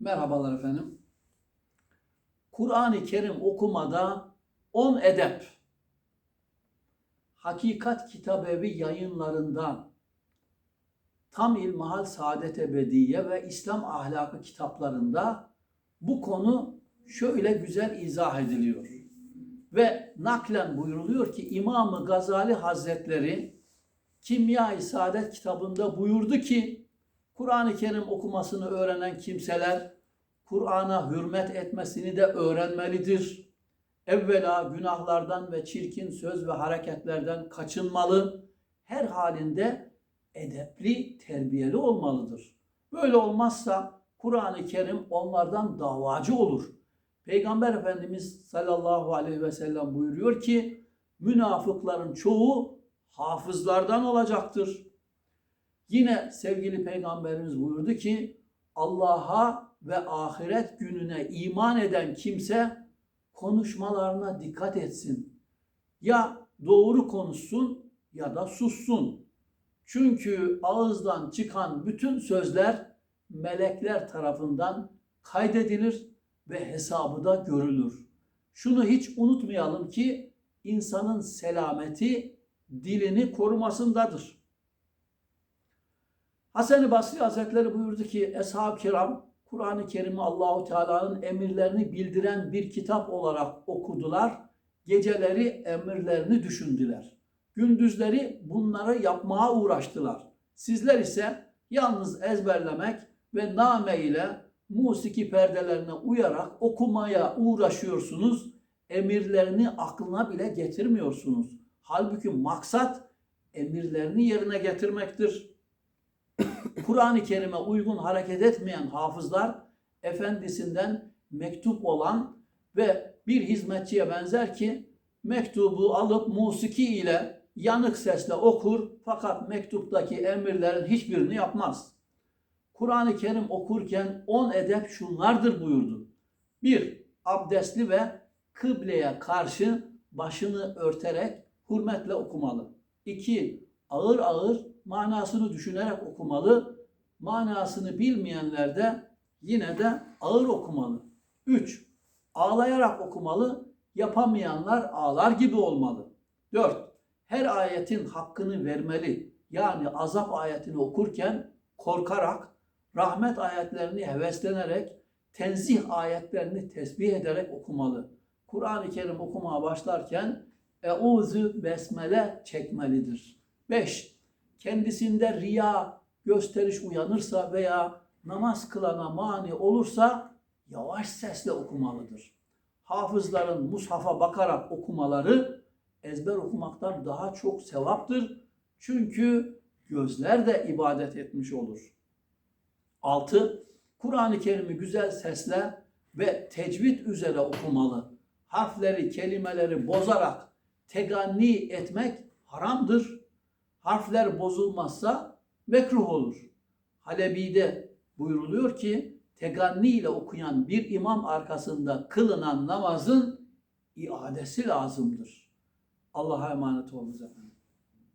Merhabalar efendim. Kur'an-ı Kerim okumada 10 edep. Hakikat Kitabevi yayınlarından Tam İlmihal Saadet Ebediye ve İslam Ahlakı kitaplarında bu konu şöyle güzel izah ediliyor. Ve naklen buyuruluyor ki İmam-ı Gazali Hazretleri Kimya-i Saadet kitabında buyurdu ki Kur'an-ı Kerim okumasını öğrenen kimseler Kur'an'a hürmet etmesini de öğrenmelidir. Evvela günahlardan ve çirkin söz ve hareketlerden kaçınmalı. Her halinde edepli, terbiyeli olmalıdır. Böyle olmazsa Kur'an-ı Kerim onlardan davacı olur. Peygamber Efendimiz sallallahu aleyhi ve sellem buyuruyor ki münafıkların çoğu hafızlardan olacaktır. Yine sevgili peygamberimiz buyurdu ki Allah'a ve ahiret gününe iman eden kimse konuşmalarına dikkat etsin. Ya doğru konuşsun ya da sussun. Çünkü ağızdan çıkan bütün sözler melekler tarafından kaydedilir ve hesabı da görülür. Şunu hiç unutmayalım ki insanın selameti dilini korumasındadır. Hasan-ı Basri Hazretleri buyurdu ki Eshab-ı Kiram Kur'an-ı Kerim'i Allahu Teala'nın emirlerini bildiren bir kitap olarak okudular. Geceleri emirlerini düşündüler. Gündüzleri bunları yapmaya uğraştılar. Sizler ise yalnız ezberlemek ve name ile musiki perdelerine uyarak okumaya uğraşıyorsunuz. Emirlerini aklına bile getirmiyorsunuz. Halbuki maksat emirlerini yerine getirmektir. Kur'an-ı Kerim'e uygun hareket etmeyen hafızlar efendisinden mektup olan ve bir hizmetçiye benzer ki mektubu alıp musiki ile yanık sesle okur fakat mektuptaki emirlerin hiçbirini yapmaz. Kur'an-ı Kerim okurken on edep şunlardır buyurdu. Bir, abdestli ve kıbleye karşı başını örterek hürmetle okumalı. İki, ağır ağır manasını düşünerek okumalı. Manasını bilmeyenler de yine de ağır okumalı. Üç, ağlayarak okumalı. Yapamayanlar ağlar gibi olmalı. Dört, her ayetin hakkını vermeli. Yani azap ayetini okurken korkarak, rahmet ayetlerini heveslenerek, tenzih ayetlerini tesbih ederek okumalı. Kur'an-ı Kerim okumaya başlarken Euzu besmele çekmelidir. 5. Kendisinde riya, gösteriş uyanırsa veya namaz kılana mani olursa yavaş sesle okumalıdır. Hafızların mushafa bakarak okumaları ezber okumaktan daha çok sevaptır. Çünkü gözler de ibadet etmiş olur. 6. Kur'an-ı Kerim'i güzel sesle ve tecvid üzere okumalı. Harfleri, kelimeleri bozarak teganni etmek haramdır. Harfler bozulmazsa mekruh olur. Halebi'de buyuruluyor ki teganni ile okuyan bir imam arkasında kılınan namazın iadesi lazımdır. Allah'a emanet olunuz efendim.